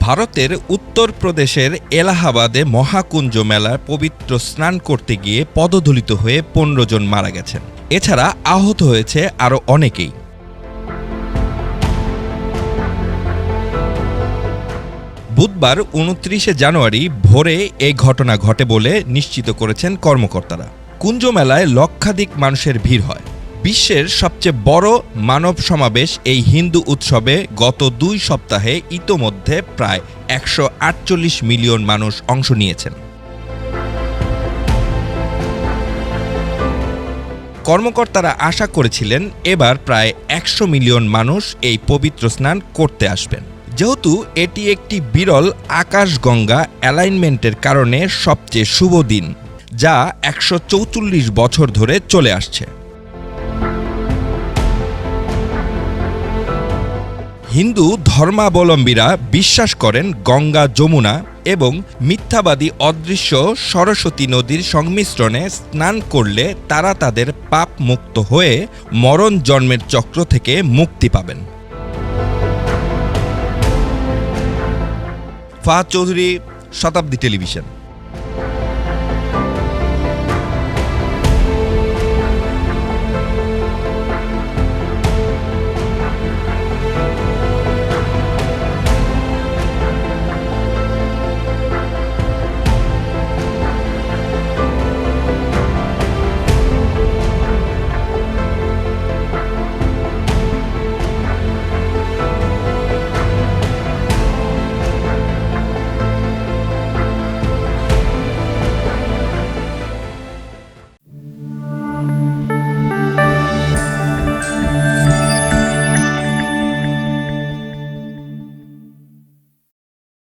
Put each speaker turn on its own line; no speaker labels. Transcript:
ভারতের উত্তরপ্রদেশের এলাহাবাদে মহাকুঞ্জ মেলার পবিত্র স্নান করতে গিয়ে পদদলিত হয়ে পনেরো জন মারা গেছেন। এছাড়া আহত হয়েছে আরও অনেকেই। বুধবার উনত্রিশে জানুয়ারি ভোরে এই ঘটনা ঘটে বলে নিশ্চিত করেছেন কর্মকর্তারা। কুঞ্জ মেলায় লক্ষাধিক মানুষের ভিড় হয়। বিশ্বের সবচেয়ে বড় মানব সমাবেশ এই হিন্দু উৎসবে গত দুই সপ্তাহে ইতোমধ্যে প্রায় একশো আটচল্লিশ মিলিয়ন মানুষ অংশ নিয়েছেন। কর্মকর্তারা আশা করেছিলেন এবার প্রায় একশো মিলিয়ন মানুষ এই পবিত্র স্নান করতে আসবেন। যেহেতু এটি একটি বিরল আকাশগঙ্গা অ্যালাইনমেন্টের কারণে সবচেয়ে শুভ দিন, যা একশো বছর ধরে চলে আসছে। হিন্দু ধর্মাবলম্বীরা বিশ্বাস করেন গঙ্গা যমুনা এবং মিথ্যাবাদী অদৃশ্য সরস্বতী নদীর সংমিশ্রণে স্নান করলে তারা তাদের পাপ মুক্ত হয়ে মরণ জন্মের চক্র থেকে মুক্তি পাবেন। ফাহাদ চৌধুরী, শতাব্দী টেলিভিশন।